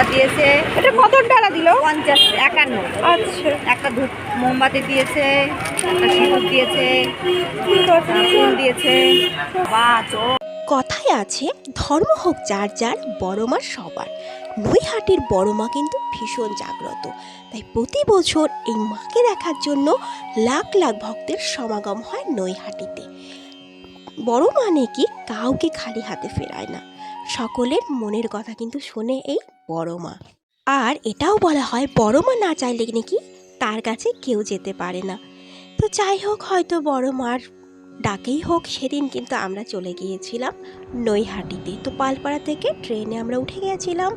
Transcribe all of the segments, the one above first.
প্রসাদ দিয়েছে। এটা কত টাকা দিল? পঞ্চাশ একান্ন। আচ্ছা। একটা ধূপ মোমবাতি দিয়েছে একটা দিয়েছে আছে ফুল দিয়েছে। বা কথায় আছে ধর্ম হোক যার যার বড় মা সবার। নৈহাটির বড় মা কিন্তু ভীষণ জাগ্রত। তাই প্রতি বছর এই মাকে দেখার জন্য লাখ লাখ ভক্তের সমাগম হয় নৈহাটিতে। বড় মা নাকি কাউকে খালি হাতে ফেরায় না। সকলের মনের কথা কিন্তু শোনে এই বড় মা আর এটাও বলা হয় বড় মা না চাইলে নাকি তার কাছে কেউ যেতে পারে না। তো যাই হোক, হয়তো বড় মার ডাকেই হোক, সেদিন কিন্তু আমরা চলে গিয়েছিলাম নৈহাটিতে। তো পালপাড়া থেকে ট্রেনে আমরা উঠে গিয়েছিলাম।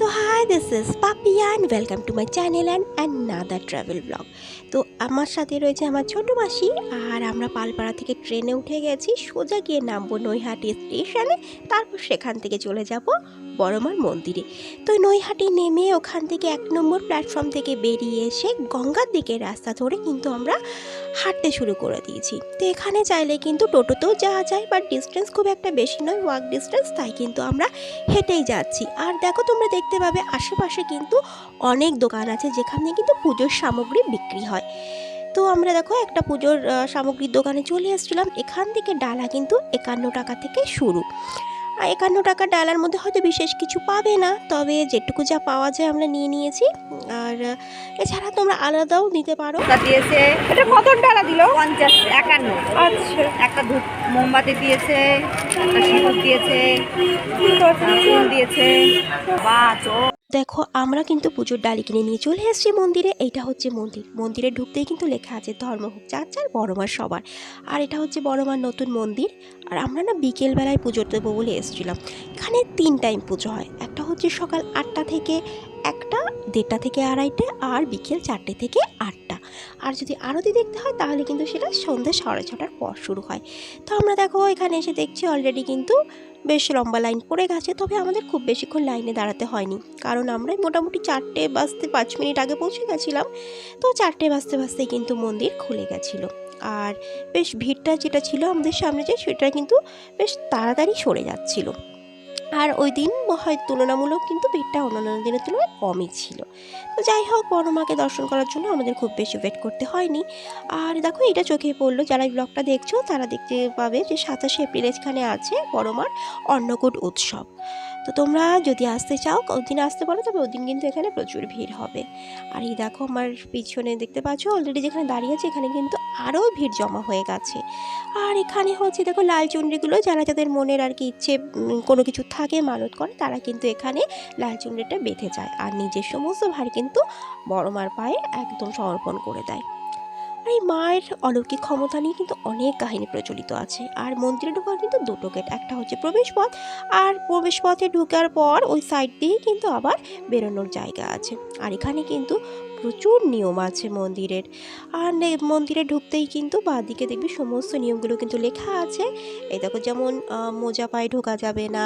তো hi this is Papiya and welcome to my channel and another travel vlog তো আমার সাথে রয়েছে আমার ছোটো মাসি, আর আমরা পালপাড়া থেকে ট্রেনে উঠে গেছি, সোজা গিয়ে নামবো নৈহাটি স্টেশনে, তারপর সেখান থেকে চলে যাব বড়মার মন্দিরে। তো নৈহাটি নেমে ওখান থেকে এক নম্বর প্ল্যাটফর্ম থেকে বেরিয়ে এসে গঙ্গার দিকে রাস্তা ধরে কিন্তু আমরা হাঁটতে শুরু করে দিয়েছি। তো এখানে চাইলে কিন্তু টোটোতেও যাওয়া যায় বাট ডিস্টেন্স খুব একটা বেশি নয় ওয়াক ডিস্টেন্স তাই কিন্তু আমরা হেঁটেই যাচ্ছি। আর দেখো তোমরা দেখতে পাবে আশেপাশে কিন্তু অনেক দোকান আছে, যেখানে কিন্তু পুজোর সামগ্রী বিক্রি হয়। তো আমরা দেখো একটা পুজোর সামগ্রীর দোকানে চলে এসেছিলাম। এখান থেকে ডালা কিন্তু একান্ন টাকা থেকে শুরু। একান্ন টাকা ডালার মধ্যে হয়তো বিশেষ কিছু পাবে না। তবে যেটুকু যা পাওয়া যায় আমরা নিয়ে নিয়েছি। আর এছাড়া তোমরা আলাদাও নিতে পারো। দিয়েছে এটা কত ডালা দিল? পঞ্চাশ একান্ন। আচ্ছা। একটা ধূপ মোমবাতি দিয়েছে একটা সিঁদুর দিয়েছে দিয়েছে। বা চো দেখো, আমরা কিন্তু পুজোর ডালি কিনে নিয়ে চলে এসেছি মন্দিরে। এইটা হচ্ছে মন্দির। মন্দিরে ঢুকতেই কিন্তু লেখা আছে ধর্ম হোক চার চার বড়মার সবার। আর এটা হচ্ছে বড়মার নতুন মন্দির। আর আমরা না বিকেলবেলায় পুজো দেবো বলে এসেছিলাম। এখানে তিন টাইম পুজো হয়। একটা হচ্ছে সকাল আটটা থেকে একটা দেড়টা থেকে আড়াইটে, আর বিকেল চারটে থেকে আটটা। আর যদি আরতি দেখতে হয়, তাহলে কিন্তু সেটা সন্ধ্যে সাড়ে ছটার পর শুরু হয়। তো আমরা দেখো, এখানে এসে দেখছি অলরেডি কিন্তু বেশ লম্বা লাইন পড়ে গেছে, তবে আমাদের খুব বেশিক্ষণ লাইনে দাঁড়াতে হয়নি। কারণ আমরা মোটামুটি চারটে বাজতে পাঁচ মিনিট আগে পৌঁছে গেছিলাম, তো চারটে বাজতে বাজতেই কিন্তু মন্দির খুলে গেছিল। আর বেশ ভিড়টা যেটা ছিল আমাদের সামনে যে, সেটা কিন্তু বেশ তাড়াতাড়ি সরে যাচ্ছিল। আর ওই দিন হয় তুলনামূলক কিন্তু ভিড়টা অন্যান্য দিনের তুলনায় কমই ছিল। তো যাই হোক বড়মাকে দর্শন করার জন্য আমাদের খুব বেশি ওয়েট করতে হয়নি। আর দেখো, এটা চোখে পড়ল, যারা এই ব্লগটা দেখছ তারা দেখতে পাবে যে সাতাশে এপ্রিল এখানে আছে বড় মার অন্নকূট উৎসব। তো তোমরা যদি আসতে চাও দিন আসতে পারো? তবে ওই দিন কিন্তু এখানে প্রচুর ভিড় হবে। আর এই দেখো আমার পিছনে দেখতে পাচ্ছ অলরেডি যেখানে দাঁড়িয়ে আছে, এখানে কিন্তু আরও ভিড় জমা হয়ে গেছে। আর এখানে হচ্ছে দেখো লাল চুনরিগুলো, যারা যাদের মনের আর কি ইচ্ছে কোনো কিছু থাকে, মানত করে, তারা কিন্তু এখানে লাল চুনরিটা বেঁধে যায়। আর নিজের সমস্ত ভার কিন্তু বড় মার পায়ে একদম সমর্পণ করে দেয়। আর এই মায়ের অলৌকিক ক্ষমতা নিয়ে কিন্তু অনেক কাহিনী প্রচলিত আছে। আর মন্দিরে ঢোকার কিন্তু দুটো গেট, একটা হচ্ছে প্রবেশপথ আর প্রবেশপথে ঢোকার পর ওই সাইড দিয়েই কিন্তু আবার বেরোনোর জায়গা আছে। আর এখানে কিন্তু প্রচুর নিয়ম আছে মন্দিরের। আর মন্দিরে ঢুকতেই কিন্তু বাঁদিকে দেখবি সমস্ত নিয়মগুলো কিন্তু লেখা আছে। এই দেখো যেমন মোজা পায়ে ঢোকা যাবে না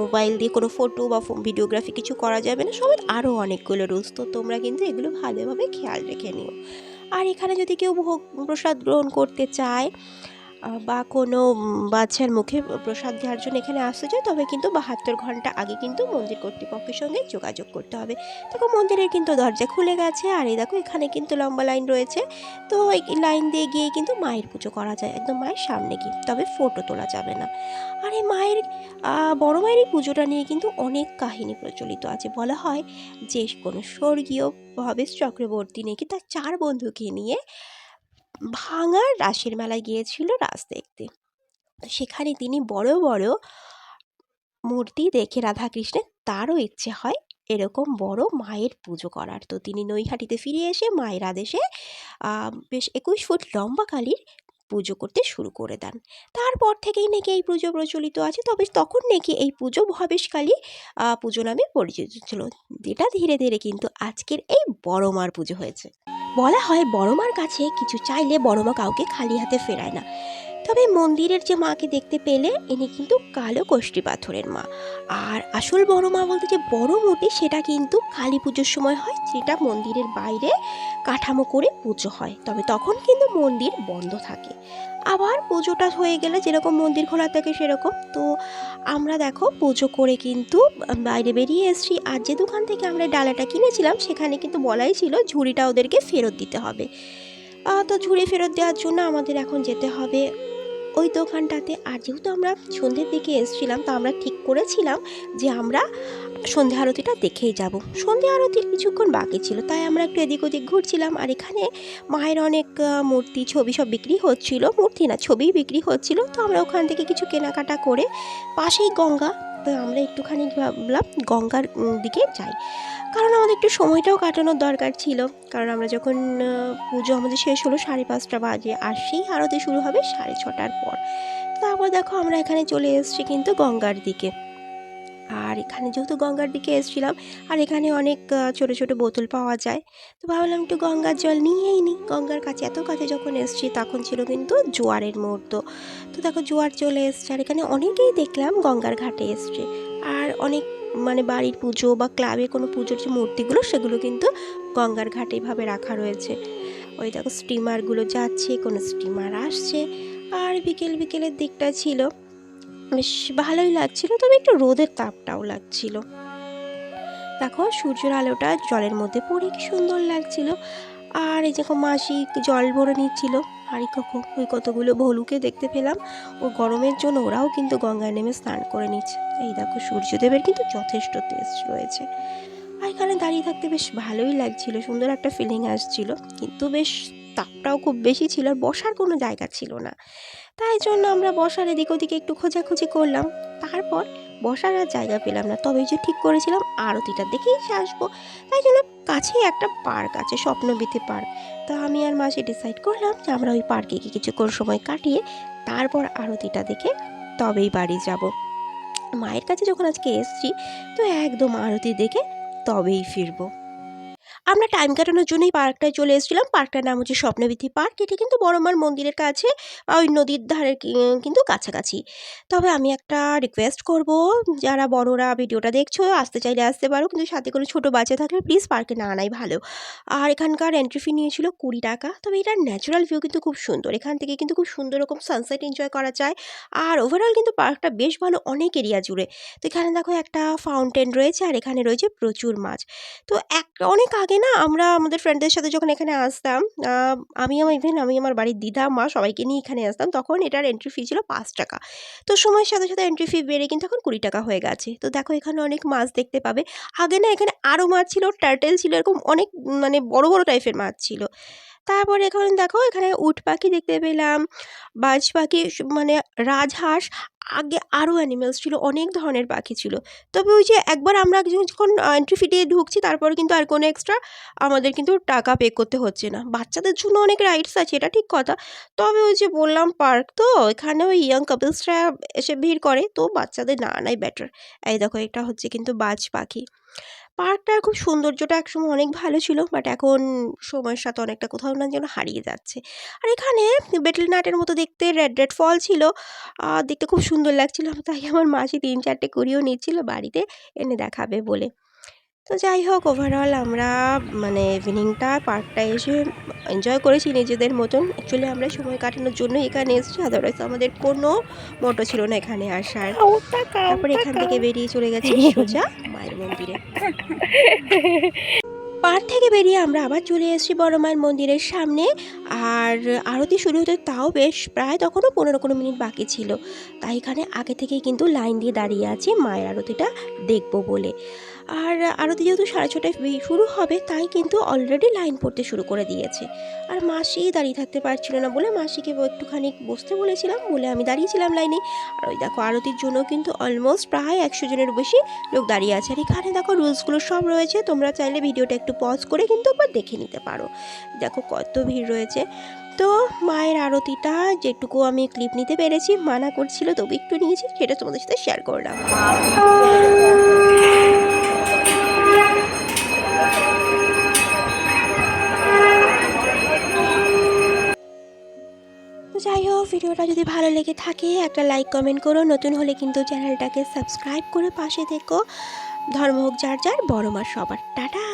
মোবাইল দিয়ে কোনো ফটো বা ভিডিওগ্রাফি কিছু করা যাবে না সবাই আরও অনেকগুলো রুলস তো তোমরা কিন্তু এগুলো ভালোভাবে খেয়াল রেখে নিও। আর এখানে যদি কেউ ভোগ প্রসাদ গ্রহণ করতে চায় বা কোনো বাচ্চার মুখে প্রসাদ দেওয়ার জন্য এখানে আসতে চায়, তবে কিন্তু বাহাত্তর ঘণ্টা আগে কিন্তু মন্দির কর্তৃপক্ষের সঙ্গে যোগাযোগ করতে হবে। দেখো, মন্দিরের কিন্তু দরজা খুলে গেছে, আর এই দেখো, এখানে কিন্তু লম্বা লাইন রয়েছে। তো এই লাইন দিয়ে গিয়ে কিন্তু মায়ের পুজো করা যায়, একদম মায়ের সামনে গিয়ে, তবে ফটো তোলা যাবে না। আর এই মায়ের বড় মায়ের এই পুজোটা নিয়ে কিন্তু অনেক কাহিনী প্রচলিত আছে। বলা হয়, যে কোনো স্বর্গীয় ভবেশ চক্রবর্তী নাকি তার চার বন্ধুকে নিয়ে ভাঙার রাসের মেলায় গিয়েছিল রাস দেখতে। সেখানে তিনি বড় বড় মূর্তি দেখে রাধাকৃষ্ণের তারও ইচ্ছে হয় এরকম বড় মায়ের পুজো করার। তো তিনি নৈহাটিতে ফিরে এসে মায়ের আদেশে বেশ একুশ ফুট লম্বা কালীর পুজো করতে শুরু করে দেন। তারপর থেকেই নাকি এই পুজো প্রচলিত আছে, তবে তখন নাকি এই পুজো ভবেশকালী পুজো নামে পরিচিত ছিল। যেটা ধীরে ধীরে কিন্তু আজকের এই বড় মার পুজো হয়েছে। বলা হয় বড় মার কাছে কিছু চাইলে বড় মা কাউকে খালি হাতে ফেরায় না। তবে মন্দিরের যে মাকে দেখতে পেলে, ইনি কিন্তু কালো কষ্টি পাথরের মা। আর আসল বড় মা বলতে যে বড় মূর্তি, সেটা কিন্তু কালী পুজোর সময় হয়, যেটা মন্দিরের বাইরে কাঠামো করে পুজো হয়। তবে তখন কিন্তু মন্দির বন্ধ থাকে। আবার পুজোটা হয়ে গেলে যেরকম মন্দির খোলা থাকে সেরকম। তো আমরা দেখো পুজো করে কিন্তু বাইরে বেরিয়ে এসেছি। আর যে দোকান থেকে আমরা ডালাটা কিনেছিলাম, সেখানে কিন্তু বলাই ছিল ঝুড়িটা ওদেরকে ফেরত দিতে হবে। তো ঝুড়ি ফেরত দেওয়ার জন্য আমাদের এখন যেতে হবে ওই দোকানটাতে, আর যেহেতু আমরা সন্ধ্যের দিকে এসেছিলাম, তো আমরা ঠিক করেছিলাম যে আমরা সন্ধ্যা আরতিটা দেখেই যাব। সন্ধ্যা আরতির কিছুক্ষণ বাকি ছিল, তাই আমরা একটু এদিক ওদিক ঘুরছিলাম, আর এখানে মায়ের অনেক মূর্তি, ছবি সব বিক্রি হচ্ছিল। মূর্তি না ছবি বিক্রি হচ্ছিল, তো আমরা ওখান থেকে কিছু কেনাকাটা করে পাশেই গঙ্গা তো আমরা একটুখানি ভাবলাম গঙ্গার দিকে যাই। কারণ আমাদের একটু সময়টাও কাটানোর দরকার ছিল। কারণ আমরা যখন পুজো আমাদের শেষ হলো সাড়ে পাঁচটা বাজে আর সেই আরতি শুরু হবে সাড়ে ছটার পর। তারপর দেখো আমরা এখানে চলে এসেছি কিন্তু গঙ্গার দিকে। আর এখানে যেহেতু গঙ্গার দিকে এসেছিলাম, আর এখানে অনেক ছোট ছোট বোতল পাওয়া যায়। তো ভাবলাম একটু গঙ্গার জল নিয়েই নিই গঙ্গার কাছে এত কাছে যখন এসেছি, তখন ছিল কিন্তু জোয়ারের মুহূর্ত। তো দেখো, জোয়ার চলে এসছে, আর এখানে অনেকেই দেখলাম গঙ্গার ঘাটে এসছে। আর অনেক মানে বাড়ির পুজো বা ক্লাবে কোনো পুজোর যে মূর্তিগুলো, সেগুলো কিন্তু গঙ্গার ঘাটে এভাবে রাখা রয়েছে। ওই দেখো স্টিমারগুলো যাচ্ছে, কোনো স্টিমার আসছে। আর বিকেল, বিকেলের দিকটা ছিল। বেশ ভালোই লাগছিল তবে একটু রোদের তাপটাও লাগছিল। দেখো, সূর্যের আলোটা জলের মধ্যে পড়ে কি সুন্দর লাগছিল। আর এই দেখো, মাসি জল ভরে নিচ্ছিল। আর কখন, ওই কতগুলো ভলুকে দেখতে পেলাম। ও গরমের জন্য ওরাও কিন্তু গঙ্গায় নেমে স্নান করে নিচ্ছে। এই দেখো, সূর্যদেবের কিন্তু যথেষ্ট তেজ রয়েছে। আর এখানে দাঁড়িয়ে থাকতে বেশ ভালোই লাগছিল। সুন্দর একটা ফিলিং আসছিল। কিন্তু বেশ তাপটাও খুব বেশি ছিল আর বসার কোনো জায়গা ছিল না। তাই জন্য আমরা বসার এদিক ওদিকে একটু খোঁজাখুঁজি করলাম। তারপর বসার আর জায়গা পেলাম না। তবে যে ঠিক করেছিলাম, আরতিটা দেখেই আসব। তাই জন্য কাছেই একটা পার্ক আছে, স্বপ্নবিথি পার্ক। তো আমি আর মাসে ডিসাইড করলাম যে আমরা ওই পার্কে গিয়ে কিছুক্ষণ সময় কাটিয়ে তারপর আরতিটা দেখে তবেই বাড়ি যাব। মায়ের কাছে যখন আজকে এসছি, তো একদম আরতি দেখে তবেই ফিরবো। আমরা টাইম কাটানোর জন্যই পার্কটায় চলে এসেছিলাম। পার্কটার নাম হচ্ছে স্বপ্নবিথি পার্ক এটি কিন্তু বড়মার মন্দিরের কাছে বা ওই নদীর ধারে কিন্তু কাছাকাছি। তবে আমি একটা রিকোয়েস্ট করব, যারা বড়রা ভিডিওটা দেখছ, আসতে চাইলে আসতে পারো। কিন্তু সাথে কোনো ছোটো বাচ্চা থাকলে প্লিজ পার্কে না আনাই ভালো। আর এখানকার এন্ট্রি ফি নিয়েছিল কুড়ি টাকা। তবে এটার ন্যাচারাল ভিউ কিন্তু খুব সুন্দর। এখান থেকে কিন্তু খুব সুন্দর রকম সানসেট এনজয় করা যায়। আর ওভারঅল কিন্তু পার্কটা বেশ ভালো অনেক এরিয়া জুড়ে। তো এখানে দেখো একটা ফাউন্টেন রয়েছে আর এখানে রয়েছে প্রচুর মাছ। তো এক, অনেক আগে না আমরা আমাদের ফ্রেন্ডদের সাথে যখন এখানে আসতাম আমি আমার ইভেন আমি আমার বাড়ির দিদা, মা সবাইকে নিয়ে এখানে আসতাম। তখন এটার এন্ট্রি ফি ছিল পাঁচ টাকা। তো সময়ের সাথে সাথে এন্ট্রি ফি বেড়ে কিন্তু এখন কুড়ি টাকা হয়ে গেছে। তো দেখো এখানে অনেক মাছ দেখতে পাবে। আগে না এখানে আরও মাছ ছিল টার্টেল ছিল, এরকম অনেক মানে বড় বড় টাইপের মাছ ছিল। তারপরে এখানে দেখো এখানে উট পাখি দেখতে পেলাম। বাজ পাখি মানে রাজহাঁস, আগে আরও অ্যানিমেলস ছিল, অনেক ধরনের পাখি ছিল। তবে ওই যে একবার আমরা যখন এন্ট্রি ফি দিয়ে ঢুকছি, তারপর কিন্তু আর কোনো এক্সট্রা আমাদের কিন্তু টাকা পে করতে হচ্ছে না। বাচ্চাদের জন্য অনেক রাইডস আছে, এটা ঠিক কথা। তবে ওই যে বললাম পার্ক তো, এখানে ওই ইয়াং কাপলসরা এসে ভিড় করে, তো বাচ্চাদের না আনাই বেটার এই দেখো, এটা হচ্ছে কিন্তু বাজ পাখি। পার্কটার খুব সৌন্দর্যটা একসময় অনেক ভালো ছিল বাট এখন সময়ের সাথে অনেকটা কোথাও না যেন হারিয়ে যাচ্ছে। আর এখানে বেটল নাটের মতো দেখতে রেড রেড ফল ছিল দেখতে খুব সুন্দর লাগছিল। তাই আমার মাসি তিন চারটে কুড়িও নিচ্ছিল বাড়িতে, এনে দেখাবে বলে। তো যাই হোক ওভারঅল আমরা মানে ইভিনিংটা পার্কটা এসে এনজয় করেছি নিজেদের মতন। অ্যাকচুয়ালি আমরা সময় কাটানোর জন্য এখানে এসেছি আদারওয়াইজ আমাদের কোনো মোটো ছিল না এখানে আসার। তারপরে এখান থেকে বেরিয়ে চলে গেছি সোজা মায়ের মন্দিরে। পার্ক থেকে বেরিয়ে আমরা আবার চলে এসেছি বড় মায়ের মন্দিরের সামনে। আর আরতি শুরু হতে তাও বেশ প্রায় তখনও পনেরো কোনো মিনিট বাকি ছিল। তাই এখানে আগে থেকেই কিন্তু লাইন দিয়ে দাঁড়িয়ে আছি মায়ের আরতিটা দেখব বলে। আর আরতি যেহেতু সাড়ে ছটায় শুরু হবে, তাই কিন্তু অলরেডি লাইন পড়তে শুরু করে দিয়েছে। আর মাসি দাঁড়িয়ে থাকতে পারছিল না বলে মাসিকে একটুখানি বসতে বলেছিলাম, বলে আমি দাঁড়িয়েছিলাম লাইনে আর ওই দেখো, আরতির জন্য কিন্তু অলমোস্ট প্রায় একশো জনের বেশি লোক দাঁড়িয়ে আছে। আর এখানে দেখো রুলসগুলো সব রয়েছে, তোমরা চাইলে ভিডিওটা একটু পজ করে কিন্তু একবার দেখে নিতে পারো। দেখো কত ভিড় রয়েছে। তো মায়ের আরতিটা যেটুকু আমি ক্লিপ নিতে পেরেছি, মানা করছিল তবু একটু নিয়েছি, সেটা তোমাদের সাথে শেয়ার করলাম। যদি ভালো লেগে থাকে, একটা লাইক কমেন্ট করো। নতুন হলে কিন্তু চ্যানেলটাকে সাবস্ক্রাইব করে পাশে দেখো ধর্ম হোক যার যার, বড় মা সবার। টাটা!